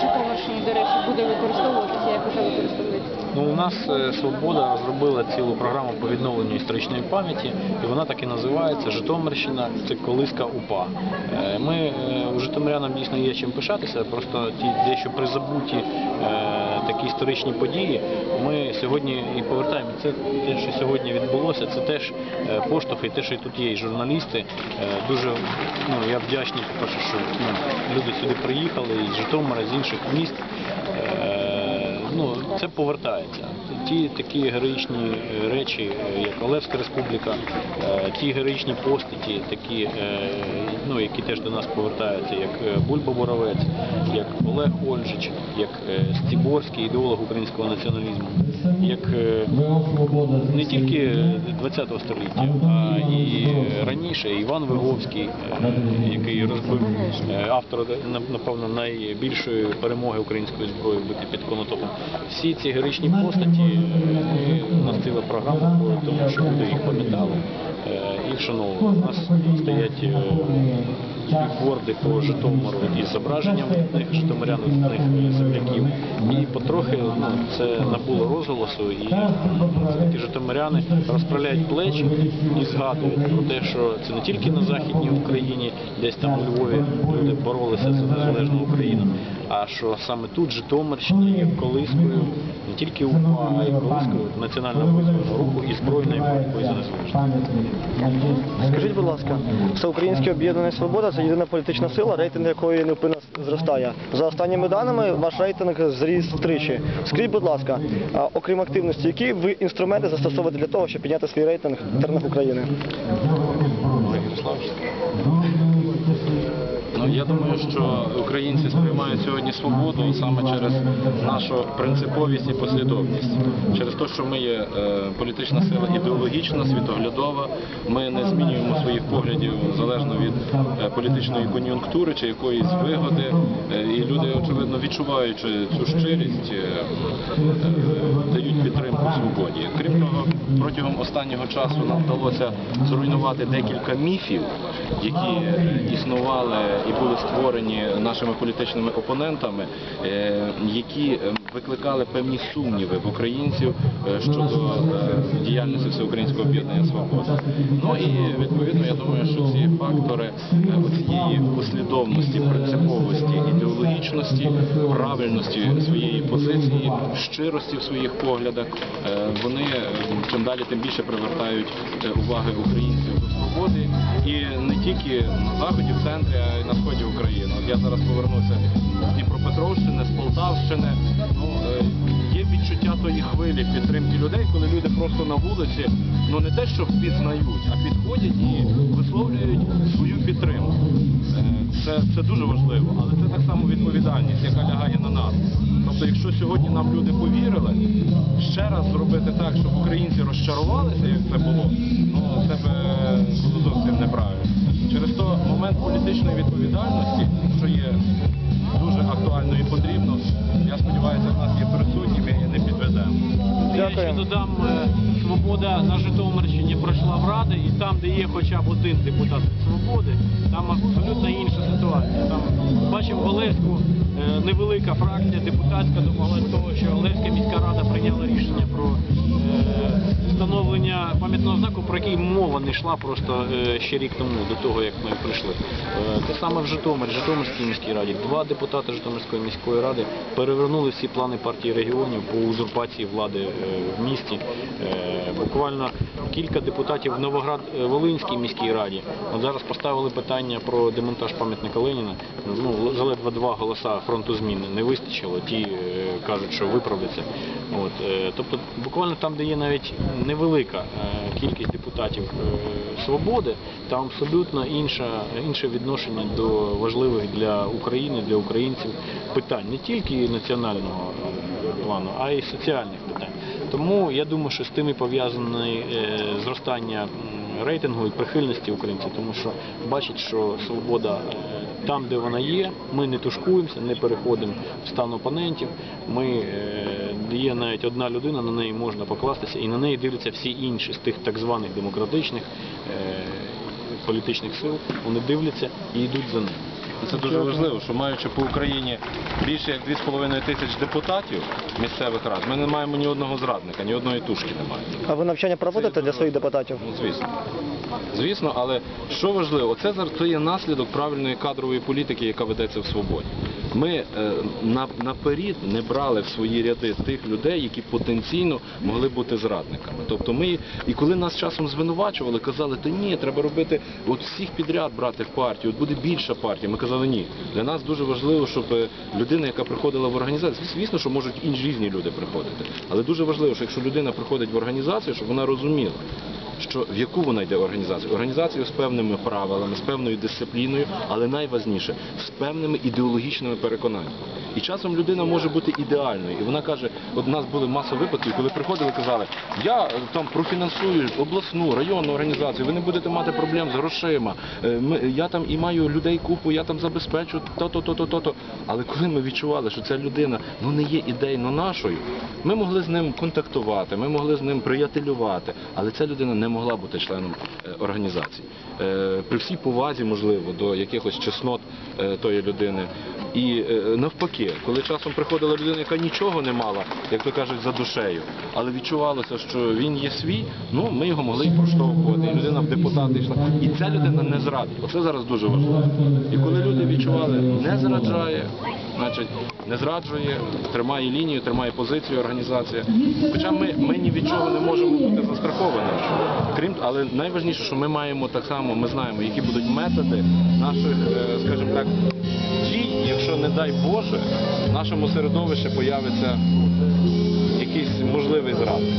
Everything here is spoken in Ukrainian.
Житомирщині, до речі, буде використовується? Ну, у нас е, Свобода розробила цілу програму по відновленню історичної пам'яті, і вона так і називається Житомирщина це колиска УПА. Е, Ми е, у Житомирянам дійсно є чим пишатися, просто ті дещо призабуті такі історичні події. Ми сьогодні і повертаємо це те, що сьогодні відбулося. Це теж поштовх, і те, що тут є і журналісти. Дуже ну я вдячний, що ну, люди сюди приїхали із Житомира, з інших міст. Ну, це повертається. Ті такі героїчні е, речі, е, як Олевська Республіка, е, ті героїчні постаті, такі, ну, які теж до нас повертаються, як Бульба Боровець, як Олег Ольжич, як Стіборський, ідеолог українського націоналізму, як не тільки 20-го століття, а і раніше Іван Виговський, який розбив автор, напевно, найбільшої перемоги української зброї бити під конотопом. Всі ці героїчні постаті е, ми носили програму тому, що люди їх пам'ятали е, і вшановували. У нас стоять е, бікборди по Житомиру із зображенням тих житомиряних земляків. І потрохи ну, це набуло розголосу, і ті житомиряни розправляють плечі і згадують про те, що це не тільки на Західній Україні, десь там у Львові люди боролися за незалежну Україну, а що саме тут Житомирщина є колискою не тільки УПА, а й колискою національного визвольного руху і збройної боротьби за незалежність. Скажіть, будь ласка, Всеукраїнське об'єднання Свобода це єдина політична сила, рейтинг якої невпинно зростає. За останніми даними, ваш рейтинг зріс втричі. Скажіть, будь ласка, окрім активності, які ви інструменти застосовуєте для того, щоб підняти свій рейтинг на теренах України? Олег Ярославович. Ну я думаю, що українці сприймають сьогодні свободу саме через нашу принциповість і послідовність, через те, що ми є е, політична сила ідеологічна, світоглядова. Ми не змінюємо своїх поглядів залежно від е, політичної кон'юнктури чи якоїсь вигоди. Е, і люди, очевидно, відчуваючи цю щирість, дають підтримку свободі. Крім того, протягом останнього часу нам вдалося зруйнувати декілька міфів, які існували і були створені нашими політичними опонентами, е, які е, викликали певні сумніви в українців е, щодо е, діяльності Всеукраїнського об'єднання Свобода. Ну і відповідно я думаю, що ці фактори е, цієї послідовності, принциповості, ідеологічності, правильності своєї позиції, щирості в своїх поглядах, вони чим далі тим більше привертають уваги українців до свободи і не тільки на заході, в центрі, а й на сході України. Я зараз повернуся з Дніпропетровщини, з Полтавщини. Хвилі підтримки людей, коли люди просто на вулиці, ну не те, що впізнають, а підходять і висловлюють свою підтримку. Е, Це, це дуже важливо, але це так само відповідальність, яка лягає на нас. Тобто, якщо сьогодні нам люди повірили, ще раз зробити так, щоб українці розчарувалися, як це було, ну це би було зовсім неправильно. Через то момент політичної відповідальності, що є додам, е, свобода на Житомирщині пройшла в Ради, і там, де є хоча б один депутат свободи, там абсолютно інша ситуація. Там бачимо в Олевську е, невелика фракція депутатська домоглась того, що Олеська міська рада прийняла рішення про е, пам'ятного знаку, про який мова не йшла просто е, ще рік тому, до того як ми прийшли. Е, Те саме в Житомирі, Житомирській міській раді. Два депутати Житомирської міської ради перевернули всі плани партії регіонів по узурпації влади е, в місті. Буквально кілька депутатів в Новоград-Волинській міській раді зараз поставили питання про демонтаж пам'ятника Леніна. Ну, заледве два голоса фронту зміни не вистачило. Ті кажуть, що виправляться. От, тобто, буквально там, де є навіть невелика кількість депутатів е, свободи, там абсолютно інша, інше відношення до важливих для України, для українців питань, не тільки національного е, плану, а й соціальних питань. Тому я думаю, що з тим і пов'язане е, зростання рейтингу і прихильності українців, тому що бачать, що свобода е, там, де вона є, ми не тушкуємося, не переходимо в стан опонентів. Ми е, є навіть одна людина, на неї можна покластися, і на неї дивляться всі інші з тих так званих демократичних е, політичних сил. Вони дивляться і йдуть за ним. Це дуже важливо, що маючи по Україні більше як 2,5 тисяч депутатів місцевих рад, ми не маємо ні одного зрадника, ні одної тушки немає. А ви навчання проводите для своїх депутатів? Ну, звісно. Звісно, але що важливо, це зараз то є наслідок правильної кадрової політики, яка ведеться в свободі. Ми е, на, наперед не брали в свої ряди тих людей, які потенційно могли бути зрадниками. Тобто ми, і коли нас часом звинувачували, казали, та ні, треба робити от всіх підряд брати в партію, от буде більша партія. Ми казали, ні. Для нас дуже важливо, щоб е, людина, яка приходила в організацію, звісно, що можуть інші різні люди приходити, але дуже важливо, що якщо людина приходить в організацію, щоб вона розуміла що в яку вона йде організацію? Організацію з певними правилами, з певною дисципліною, але найважніше з певними ідеологічними переконаннями. І часом людина може бути ідеальною, і вона каже: от у нас були маса випадків, коли приходили, казали, я е, там профінансую обласну, районну організацію, ви не будете мати проблем з грошима. е, я там і маю людей купу, я там забезпечу то-то, то-то, то-то. Але коли ми відчували, що ця людина ну не є ідейно нашою, ми могли з ним контактувати, ми могли з ним приятелювати, але ця людина не могла бути членом е, організації. Е, При всій повазі, можливо, до якихось чеснот е, тої людини. І е, навпаки, коли часом приходила людина, яка нічого не мала, як то кажуть, за душею, але відчувалося, що він є свій, ну ми його могли і проштовхувати, і людина в депутати йшла. І ця людина не зрадить. Оце зараз дуже важливо. І коли люди відчували, не зраджає, значить не зраджує, тримає лінію, тримає позицію організація. Хоча ми, ми ні від чого не можемо бути застраховані. Крім але найважніше, що ми маємо так само, ми знаємо, які будуть методи наших, е, скажімо так, дій, якщо не дай Боже, в нашому середовищі появиться якийсь можливий зрадник.